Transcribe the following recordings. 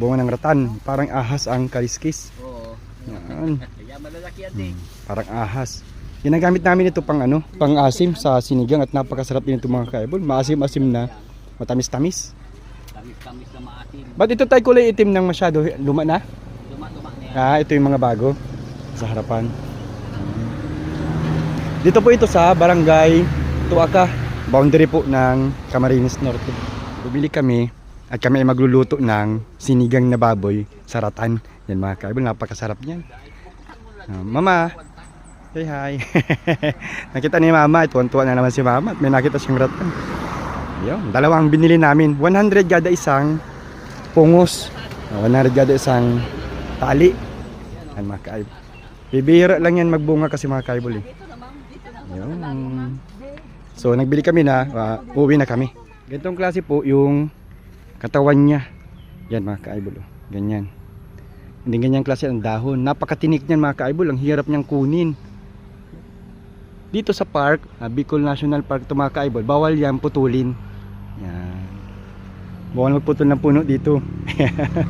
Bunga ng ratan. Parang ahas ang kaliskis. Oo. Yan. Kaya malalaki yan eh. Parang ahas. Ginagamit namin ito pang ano, pang asim sa sinigang at napakasarap din ito mga kaibol. Maasim-asim na, matamis-tamis. Tamis-tamis na maasin. Ba't ito tayo kulay itim ng masyado? Luma na? Luma-luma na yan. Ah, ito yung mga bago sa harapan. Dito po ito sa Barangay Tuaka, boundary po ng Camarines Norte. Bumili kami at kami ay magluluto ng sinigang na baboy sa ratan. Yan mga kaibol, napakasarap niyan. Ah, mama, say hi. nakita ni mama, tuwan-tuwa na naman si mama at may nakita siyang ratan. Yun, dalawang binili namin. 100 gada isang pungos. Ah, 100 gada isang tali. Yan mga kaibol. Bibihira lang yan magbunga kasi mga kaibol eh. So nagbili kami na, uh, uwi na kami. Ganitong klase po yung katawan niya. Yan mga kaibol. oh. Ganyan. Hindi ganyan klase ang dahon. Napakatinik niyan mga kaibol. Ang hirap niyang kunin. Dito sa park, ah, Bicol National Park to mga kaibol, bawal yan putulin. Yan. Bawal magputol ng puno dito.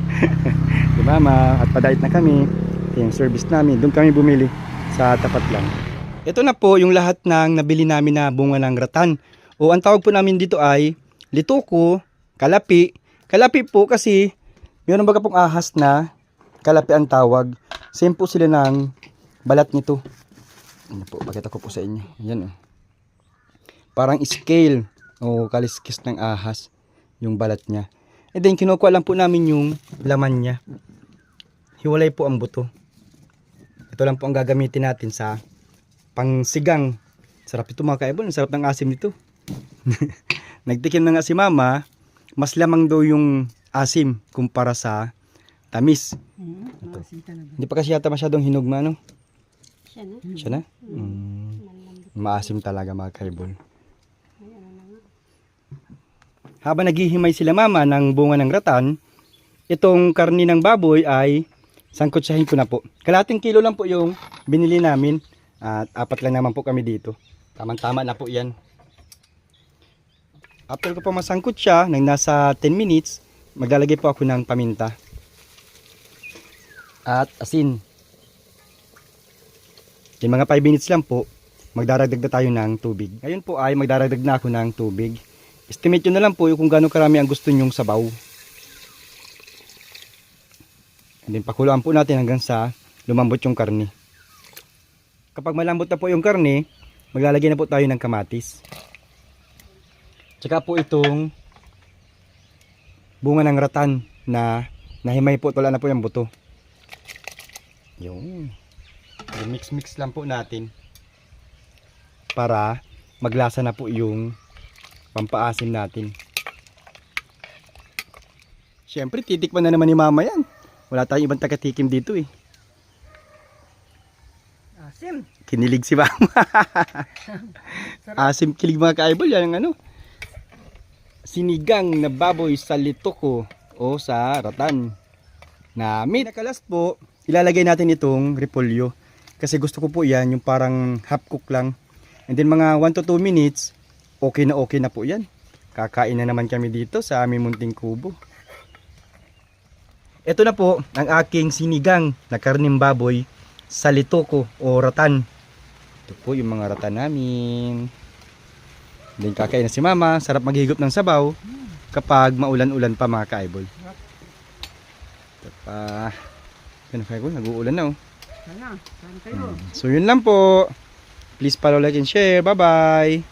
Di ba ma? At padait na kami. Ito yung service namin. Doon kami bumili sa tapat lang. Ito na po yung lahat ng nabili namin na bunga ng ratan. O ang tawag po namin dito ay lituko, kalapi. Kalapi po kasi meron baga pong ahas na kalapi ang tawag. Same po sila ng balat nito. Ano po, pakita ko po sa inyo. Yan oh. Parang scale o kaliskis ng ahas yung balat niya. And then kinukuha lang po namin yung laman niya. Hiwalay po ang buto. Ito lang po ang gagamitin natin sa pangsigang. Sarap ito mga kaibon. Sarap ng asim nito. Nagtikim na nga si mama, mas lamang daw yung asim kumpara sa tamis. Maasim talaga. Hindi pa kasi yata masyadong hinugma, no? Siya na. Siya na? Mm. Maasim talaga mga kaibon. Habang naghihimay sila mama ng bunga ng ratan, itong karni ng baboy ay sangkutsahin ko na po. Kalating kilo lang po yung binili namin at apat lang naman po kami dito. Tamang-tama na po yan. After ko po masangkot siya, nang nasa 10 minutes, maglalagay po ako ng paminta. At asin. Yung mga 5 minutes lang po, magdaragdag na tayo ng tubig. Ngayon po ay magdaragdag na ako ng tubig. Estimate nyo na lang po kung gaano karami ang gusto nyong sabaw. And then pakuluan po natin hanggang sa lumambot yung karne. Kapag malambot na po yung karne, maglalagay na po tayo ng kamatis. Tsaka po itong bunga ng ratan na nahimay po, wala na po yung buto. Yung mix-mix lang po natin para maglasa na po yung pampaasim natin. Siyempre, titikman na naman ni mama yan. Wala tayong ibang taga-tikim dito eh. Asim. Kinilig si mama. Asim kilig mga kaibol. Yan ang ano. Sinigang na baboy sa litoko o sa ratan. Na meat. Nakalas po, ilalagay natin itong repolyo. Kasi gusto ko po yan, yung parang half cook lang. And then mga 1 to 2 minutes, okay na okay na po yan. Kakain na naman kami dito sa aming munting kubo. Ito na po ang aking sinigang na karning baboy sa litoko o ratan. Ito po yung mga ratan namin. Then kakain na si mama. Sarap maghigop ng sabaw kapag maulan-ulan pa mga kaibol. Ito pa. Yan kaibol, nag-uulan na oh. Kayo? So yun lang po. Please follow, like, and share. Bye-bye.